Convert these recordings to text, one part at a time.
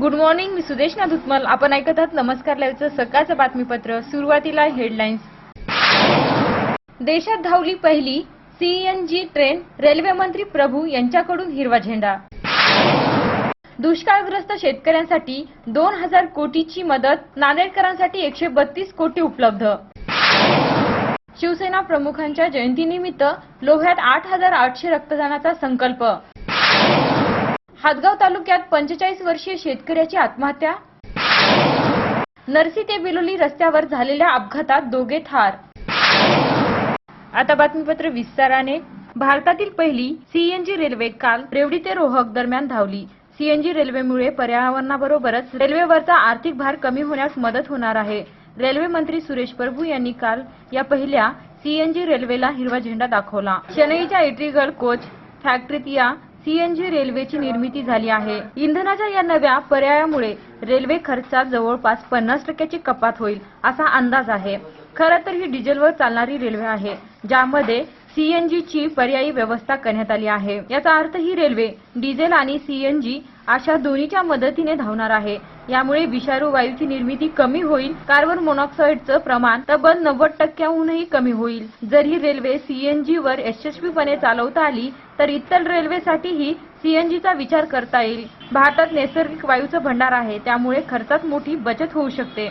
Good morning मी सुदेशना धुतमल. आपण ऐकत आहात नमस्कार लाईव्हचं सकाळचं बातमीपत्र. सुरुवातीला हेडलाईन्स देशात धावली पहिली सीएनजी ट्रेन रेल्वे मंत्री प्रभू यांच्याकडून हिरवा झेंडा. दुष्काळग्रस्त शेतकऱ्यांसाठी दोन हजार कोटीची मदत नांदेडकरांसाठी एकशे बत्तीस कोटी उपलब्ध. शिवसेना प्रमुखांच्या जयंतीनिमित्त लोह्यात आठ हजार आठशे रक्तदानाचा संकल्प. हातगाव तालुक्यात पंचेचाळीस वर्षीय शेतकऱ्याची आत्महत्या? नरसी ते बिलोली रस्त्यावर झालेल्या अपघातात दोघे ठार. आता बातमीपत्र विस्ताराने. भारतातील पहिली सीएनजी रेल्वे काल रेवडी ते रोहक दरम्यान धावली. सीएनजी रेल्वेमुळे पर्यावरणाबरोबरच रेल्वेवरचा आर्थिक भार कमी होण्यास मदत होणार आहे. रेल्वे मंत्री सुरेश प्रभू यांनी काल या पहिल्या सीएनजी रेल्वेला हिरवा झेंडा दाखवला. चेन्नईच्या इट्रीगड कोच फॅक्टरीत या सीएनजी रेल्वेची निर्मिती झाली आहे. इंधनाच्या या नव्या पर्यायामुळे रेल्वे खर्चात जवळपास पन्नास टक्क्याची कपात होईल असा अंदाज आहे. खरं तर ही डिझेलवर चालणारी रेल्वे आहे ज्यामध्ये सीएनजी ची पर्यायी व्यवस्था करण्यात आली आहे. याचा अर्थ ही रेल्वे डिझेल आणि सीएनजी अशा दोन्हीच्या मदतीने धावणार आहे. यामुळे विषारू वायूची निर्मिती कमी होईल. कार्बन मोनॉक्साईडचं प्रमाण तब्बल नव्वद टक्क्याहूनही कमी होईल. जर ही रेल्वे सीएनजी वर यशस्वीपणे चालवता आली तर इतर रेल्वेसाठीही सीएनजीचा विचार करता येईल. भारतात नैसर्गिक वायूचं भंडार आहे. त्यामुळे खर्चात मोठी बचत होऊ शकते.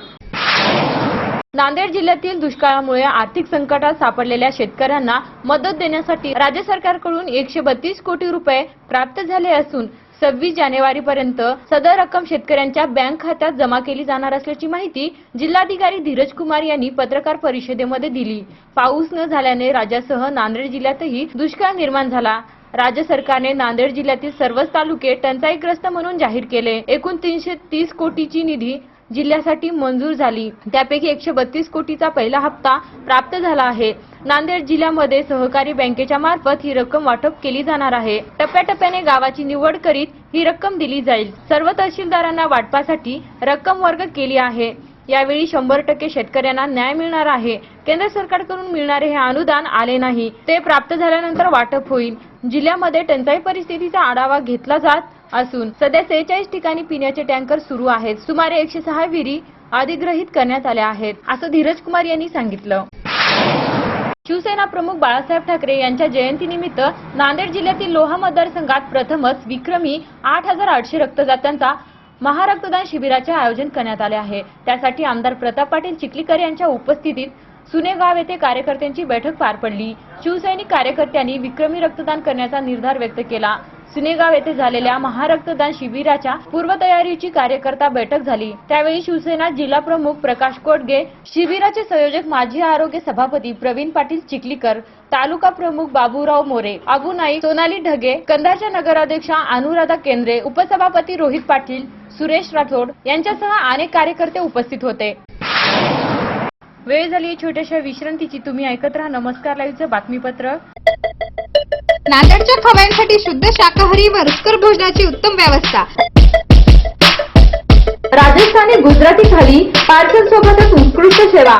नांदेड जिल्ह्यातील दुष्काळामुळे आर्थिक संकटात सापडलेल्या शेतकऱ्यांना मदत देण्यासाठी राज्य सरकारकडून एकशे बत्तीस कोटी रुपये प्राप्त झाले असून सव्वीस जानेवारीपर्यंत सदर रक्कम शेतकऱ्यांच्या बँक खात्यात जमा केली जाणार असल्याची माहिती जिल्हाधिकारी धीरज कुमार यांनी पत्रकार परिषदेमध्ये दिली. पाऊस न झाल्याने राज्यासह नांदेड जिल्ह्यातही दुष्काळ निर्माण झाला. राज्य सरकारने नांदेड जिल्ह्यातील सर्वच तालुके टंचाईग्रस्त म्हणून जाहीर केले. एकूण तीनशे तीस कोटीची निधी जिल्ह्यासाठी मंजूर झाली. त्यापैकी एकशे बत्तीस कोटीचा पहिला हप्ता प्राप्त झाला आहे. नांदेड जिल्ह्यामध्ये सहकारी बँकेच्या मार्फत ही रक्कम वाटप केली जाणार आहे. टप्प्याटप्प्याने गावाची निवड करीत ही रक्कम दिली जाईल. सर्व तहसीलदारांना वाटपासाठी रक्कम वर्ग केली आहे. यावेळी शंभर टक्के शेतकऱ्यांना न्याय मिळणार आहे. केंद्र सरकारकडून मिळणारे हे अनुदान आले नाही. ते प्राप्त झाल्यानंतर वाटप होईल. जिल्ह्यामध्ये टंचाई परिस्थितीचा आढावा घेतला जात असून सध्या सेहेचाळीस ठिकाणी पिण्याचे टँकर सुरू आहेत. सुमारे एकशे सहा विहिरी अधिग्रहित करण्यात आल्या आहेत असं धीरज कुमार यांनी सांगितलं. शिवसेना प्रमुख बाळासाहेब ठाकरे यांच्या जयंतीनिमित्त नांदेड जिल्ह्यातील लोहा मतदारसंघात प्रथमच विक्रमी आठ हजार आठशे रक्तदात्यांचा महारक्तदान शिबिराचे आयोजन करण्यात आले आहे. त्यासाठी आमदार प्रताप पाटील चिखलीकर यांच्या उपस्थितीत सुनेगाव येथे कार्यकर्त्यांची बैठक पार पडली. शिवसैनिक कार्यकर्त्यांनी विक्रमी रक्तदान करण्याचा निर्धार व्यक्त केला. सुनेगाव येथे झालेल्या महारक्तदान शिबिराच्या पूर्वतयारीची कार्यकर्ता बैठक झाली. त्यावेळी शिवसेना जिल्हा प्रमुख प्रकाश कोटगे शिबिराचे संयोजक माजी आरोग्य सभापती प्रवीण पाटील चिखलीकर तालुका प्रमुख बाबूराव मोरे अबू नाईक सोनाली ढगे कंधारच्या नगराध्यक्षा अनुराधा केंद्रे उपसभापती रोहित पाटील सुरेश राठोड यांच्यासह अनेक कार्यकर्ते उपस्थित होते. वेळ झाली छोट्याशा विश्रांतीची. तुम्ही ऐकत राहा नमस्कार लाईव्हचं बातमीपत्र. नांदेडच्या खव्यांसाठी शुद्ध शाकाहारी व रुचकर भोजनाची उत्तम व्यवस्था. राजस्थानी गुजराती थाली पार्सल सोबतच उत्कृष्ट सेवा.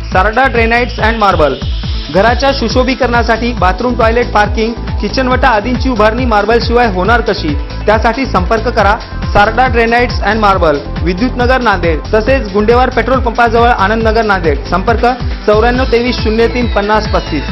सारडा ड्रेनाइट्स अँड मार्बल घराच्या सुशोभीकरणासाठी बाथरूम टॉयलेट पार्किंग किचनवटा आदींची उभारणी मार्बल शिवाय होणार कशी? त्यासाठी संपर्क करा. Sarda granites and marble Vidyutnagar Nanded. तसेच गुंडेवार पेट्रोल पंपाजवळ आनंदनगर नांदेड. संपर्क चौऱ्याण्णव तेवीस शून्य तीन पन्नास पस्तीस.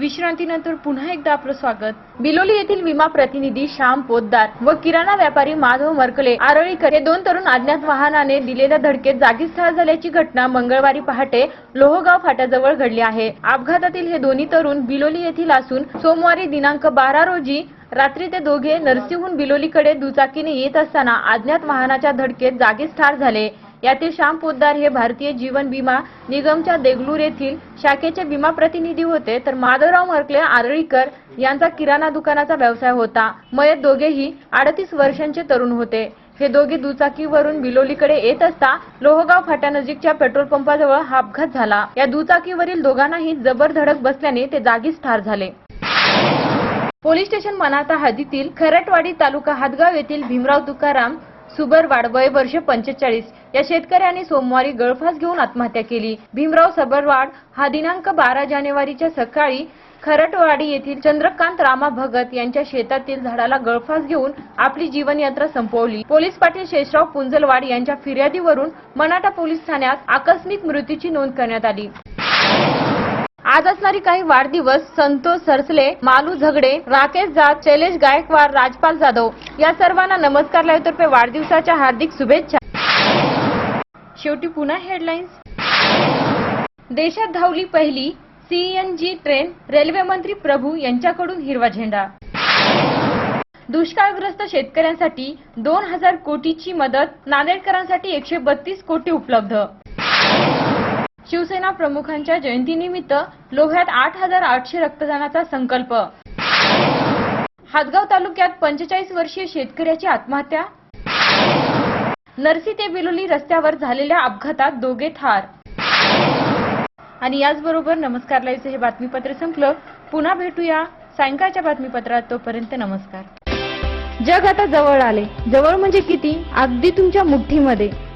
विश्रांतीनंतर पुन्हा एकदा आपलं स्वागत. बिलोली येथील विमा प्रतिनिधी श्याम पोद्दार व किराणा व्यापारी माधव मरकले आरळीकर हे दोन तरुण अज्ञात वाहनाने दिलेल्या धडकेत जागीच ठार झाल्याची घटना मंगळवारी पहाटे लोहगाव फाट्याजवळ घडली आहे. अपघातातील हे दोन्ही तरुण बिलोली येथील असून सोमवारी दिनांक बारा रोजी रात्री ते दोघे नरसिंहून बिलोलीकडे दुचाकीने येत असताना अज्ञात वाहनाच्या धडकेत जागीच ठार झाले. यातील श्याम पोद्दार हे भारतीय जीवन विमा निगमच्या देगलूर येथील शाखेचे विमा प्रतिनिधी होते. तर माधवराव मरकले आरळीकर यांचा किराणा दुकानाचा व्यवसाय होता. मयत दोघेही अडतीस वर्षांचे तरुण होते. हे दोघे दुचाकीवरून बिलोलीकडे येत असता लोहगाव फाट्यानजीकच्या पेट्रोल पंपाजवळ हा अपघात झाला. या दुचाकीवरील दोघांनाही जबर धडक बसल्याने ते जागीच ठार झाले. पोलीस स्टेशन मनाता हद्दीतील खरटवाडी तालुका हादगाव येथील भीमराव तुकाराम सुबरवाड वय वर्ष पंचेचाळीस. या शेतकऱ्यांनी सोमवारी गळफास घेऊन आत्महत्या केली. भीमराव सबरवाड हा दिनांक बारा जानेवारीच्या सकाळी खरटवाडी येथील चंद्रकांत रामा भगत यांच्या शेतातील झाडाला गळफास घेऊन आपली जीवनयात्रा संपवली. पोलीस पाटील शेषराव पुंजलवाड यांच्या फिर्यादीवरून मनाटा पोलीस ठाण्यात आकस्मिक मृत्यूची नोंद करण्यात आली. आज असणारी काही वाढदिवस संतोष सरसले मालू झगडे राकेश जात शैलेश गायकवाड राजपाल जाधव या सर्वांना नमस्कार लाईव्हतर्फे वाढदिवसाच्या हार्दिक शुभेच्छा. शेवटी पुन्हा हेडलाईन्स देशात धावली पहिली सीएनजी ट्रेन रेल्वे मंत्री प्रभू यांच्याकडून हिरवा झेंडा. दुष्काळग्रस्त शेतकऱ्यांसाठी दोन हजार कोटीची मदत नांदेडकरांसाठी एकशे बत्तीस कोटी उपलब्ध. शिवसेना प्रमुखांच्या जयंतीनिमित्त लोह्यात आठ हजार आठशे रक्तदानाचा संकल्प. हातगाव तालुक्यात पंचेचाळीस वर्षीय शेतकऱ्याची आत्महत्या. नरसी ते बिलोली रस्त्यावर झालेल्या अपघातात दोघे ठार. आणि याचबरोबर नमस्कार लाईव्हचं हे बातमीपत्र संपलं. पुन्हा भेटूया सायंकाळच्या बातमीपत्रात. तोपर्यंत नमस्कार. जग आता जवळ आले. जवळ म्हणजे किती? अगदी तुमच्या मुठ्ठीमध्ये